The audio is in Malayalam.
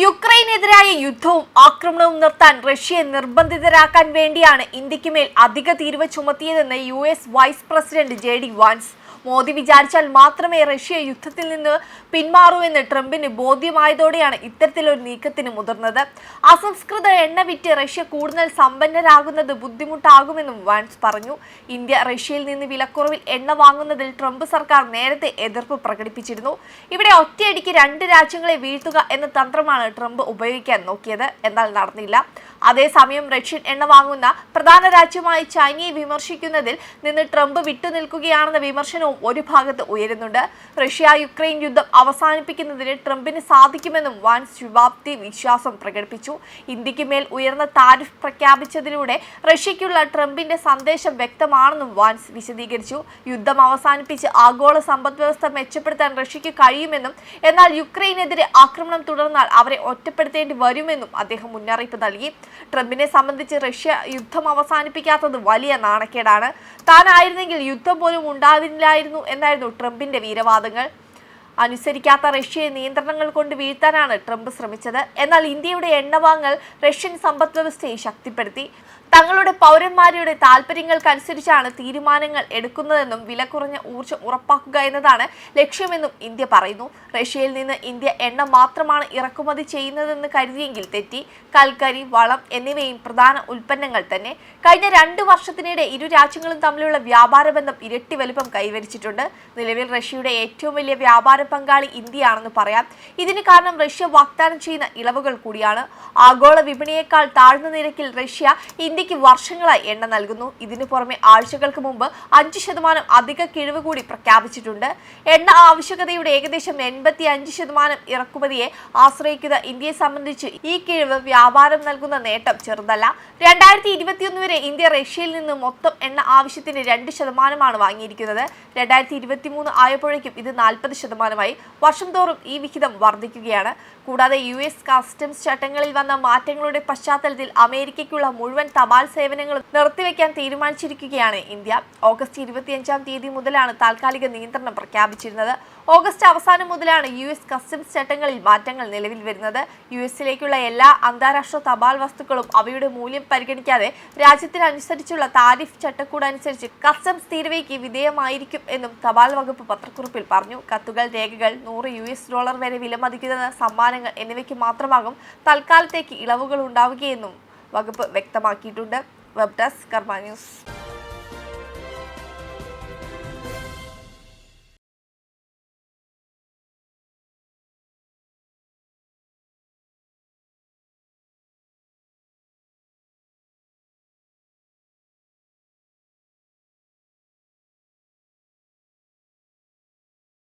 യുക്രൈനെതിരായ യുദ്ധവും ആക്രമണവും നിർത്താൻ റഷ്യയെ നിർബന്ധിതരാക്കാൻ വേണ്ടിയാണ് ഇന്ത്യയ്ക്ക് മേൽ അധിക തീരുവ ചുമത്തിയതെന്ന് U S vice president J D Vance. Modi വിചാരിച്ചാൽ മാത്രമേ റഷ്യ യുദ്ധത്തിൽ നിന്ന് പിന്മാറൂ എന്ന് ട്രംപിന് ബോധ്യമായതോടെയാണ് ഇത്തരത്തിലൊരു നീക്കത്തിന് മുതിർന്നത്. അസംസ്കൃത എണ്ണ വിറ്റ് റഷ്യ കൂടുതൽ സമ്പന്നരാകുന്നത് ബുദ്ധിമുട്ടാകുമെന്നും വാൻസ് പറഞ്ഞു. ഇന്ത്യ റഷ്യയിൽ നിന്ന് വിലക്കുറവിൽ എണ്ണ വാങ്ങുന്നതിൽ ട്രംപ് സർക്കാർ നേരത്തെ എതിർപ്പ് പ്രകടിപ്പിച്ചിരുന്നു. ഇവിടെ ഒറ്റയടിക്ക് രണ്ട് രാജ്യങ്ങളെ വീഴ്ത്തുക എന്ന തന്ത്രമാണ് ട്രംപ് ഉപയോഗിക്കാൻ നോക്കിയത്. എന്നാൽ നടന്നില്ല. അതേസമയം റഷ്യൻ എണ്ണ വാങ്ങുന്ന പ്രധാന രാജ്യമായ ചൈനയെ വിമർശിക്കുന്നതിൽ നിന്ന് ട്രംപ് വിട്ടുനിൽക്കുകയാണെന്ന വിമർശനവും ഒരു ഭാഗത്ത് ഉയരുന്നുണ്ട്. റഷ്യ യുക്രൈൻ യുദ്ധം അവസാനിപ്പിക്കുന്നതിന് ട്രംപിന് സാധിക്കുമെന്നും വാൻ ശുഭാപ്തി വിശ്വാസം പ്രകടിപ്പിച്ചു. ഇന്ത്യയ്ക്ക് മേൽ ഉയർന്ന താരിഫ് പ്രഖ്യാപിച്ചതിലൂടെ റഷ്യയ്ക്കുള്ള ട്രംപിന്റെ സന്ദേശം വ്യക്തമാണെന്നും വാൻസ് വിശദീകരിച്ചു. യുദ്ധം അവസാനിപ്പിച്ച് ആഗോള സമ്പദ്വ്യവസ്ഥ മെച്ചപ്പെടുത്താൻ റഷ്യയ്ക്ക് കഴിയുമെന്നും എന്നാൽ യുക്രൈനെതിരെ ആക്രമണം തുടർന്നാൽ അവരെ ഒറ്റപ്പെടുത്തേണ്ടി വരുമെന്നും അദ്ദേഹം മുന്നറിയിപ്പ് നൽകി. ട്രംപിനെ സംബന്ധിച്ച് റഷ്യ യുദ്ധം അവസാനിപ്പിക്കാത്തത് വലിയ നാണക്കേടാണ്. താനായിരുന്നെങ്കിൽ യുദ്ധം പോലും ഉണ്ടാവില്ലായിരുന്നു എന്നായിരുന്നു ട്രംപിന്റെ വീരവാദങ്ങൾ. അനുസരിക്കാത്ത റഷ്യയെ നിയന്ത്രണങ്ങൾ കൊണ്ട് വീഴ്ത്താനാണ് ട്രംപ് ശ്രമിച്ചത്. എന്നാൽ ഇന്ത്യയുടെ എണ്ണവാങ്ങൾ റഷ്യൻ സമ്പദ്വ്യവസ്ഥയെ ശക്തിപ്പെടുത്തി. തങ്ങളുടെ പൗരന്മാരുടെ താല്പര്യങ്ങൾക്കനുസരിച്ചാണ് തീരുമാനങ്ങൾ എടുക്കുന്നതെന്നും വില കുറഞ്ഞ ഊർജം ഉറപ്പാക്കുക എന്നതാണ് ലക്ഷ്യമെന്നും ഇന്ത്യ പറയുന്നു. റഷ്യയിൽ നിന്ന് ഇന്ത്യ എണ്ണ മാത്രമാണ് ഇറക്കുമതി ചെയ്യുന്നതെന്ന് കരുതിയെങ്കിൽ തെറ്റി. കൽക്കരി വളം എന്നിവയും പ്രധാന ഉൽപ്പന്നങ്ങൾ തന്നെ. കഴിഞ്ഞ രണ്ട് വർഷത്തിനിടെ ഇരു രാജ്യങ്ങളും തമ്മിലുള്ള വ്യാപാര ബന്ധം ഇരട്ടി വലുപ്പം കൈവരിച്ചിട്ടുണ്ട്. നിലവിൽ റഷ്യയുടെ ഏറ്റവും വലിയ വ്യാപാര പങ്കാളി ഇന്ത്യയാണെന്ന് പറയാം. ഇതിന് കാരണം റഷ്യ വാഗ്ദാനം ചെയ്യുന്ന ഇളവുകൾ കൂടിയാണ്. ആഗോള വിപണിയേക്കാൾ താഴ്ന്ന നിരക്കിൽ റഷ്യ ഇന്ത്യയ്ക്ക് വർഷങ്ങളായി എണ്ണ നൽകുന്നു. ഇതിനു പുറമെ ആഴ്ചകൾക്ക് മുമ്പ് അഞ്ച് ശതമാനം അധിക കിഴിവ് കൂടി പ്രഖ്യാപിച്ചിട്ടുണ്ട്. എണ്ണ ആവശ്യകതയുടെ ഏകദേശം എൺപത്തി അഞ്ച് ശതമാനം ഇറക്കുമതിയെ ആശ്രയിക്കുന്ന ഇന്ത്യയെ സംബന്ധിച്ച് ഈ കിഴിവ് വ്യാപാരം നൽകുന്ന നേട്ടം ചെറുതല്ല. രണ്ടായിരത്തി ഇരുപത്തിയൊന്ന് വരെ ഇന്ത്യ റഷ്യയിൽ നിന്ന് മൊത്തം എണ്ണ ആവശ്യത്തിന് രണ്ട് ശതമാനമാണ് വാങ്ങിയിരിക്കുന്നത്. രണ്ടായിരത്തി ഇരുപത്തി മൂന്ന് ആയപ്പോഴേക്കും ഇത് നാൽപ്പത് ശതമാനമായി വർഷം തോറും ഈ വിഹിതം വർദ്ധിക്കുകയാണ്. കൂടാതെ യു എസ് കസ്റ്റംസ് ചട്ടങ്ങളിൽ വന്ന മാറ്റങ്ങളുടെ പശ്ചാത്തലത്തിൽ അമേരിക്കയ്ക്കുള്ള മുഴുവൻ തപാൽ സേവനങ്ങളും നിർത്തിവെക്കാൻ തീരുമാനിച്ചിരിക്കുകയാണ് ഇന്ത്യ. ഓഗസ്റ്റ് ഇരുപത്തിയഞ്ചാം തീയതി മുതലാണ് താൽക്കാലിക നിയന്ത്രണം പ്രഖ്യാപിച്ചിരുന്നത്. ഓഗസ്റ്റ് അവസാനം മുതലാണ് യു എസ് കസ്റ്റംസ് ചട്ടങ്ങളിൽ മാറ്റങ്ങൾ നിലവിൽ വരുന്നത്. യു എസിലേക്കുള്ള എല്ലാ അന്താരാഷ്ട്ര തപാൽ വസ്തുക്കളും അവയുടെ മൂല്യം പരിഗണിക്കാതെ രാജ്യത്തിനനുസരിച്ചുള്ള താരിഫ് ചട്ടക്കൂടനുസരിച്ച് കസ്റ്റംസ് തീരുവയ്ക്ക് വിധേയമായിരിക്കും എന്നും തപാൽ വകുപ്പ് പത്രക്കുറിപ്പിൽ പറഞ്ഞു. കത്തുകൾ രേഖകൾ നൂറ് യു എസ് ഡോളർ വരെ വിലമതിക്കുന്ന സമ്മാനങ്ങൾ എന്നിവയ്ക്ക് മാത്രമാകും തൽക്കാലത്തേക്ക് ഇളവുകൾ ഉണ്ടാവുകയെന്നും വകുപ്പ് വ്യക്തമാക്കിയിട്ടുണ്ട്. വെബ് ഡെസ്ക് കർമ്മ ന്യൂസ്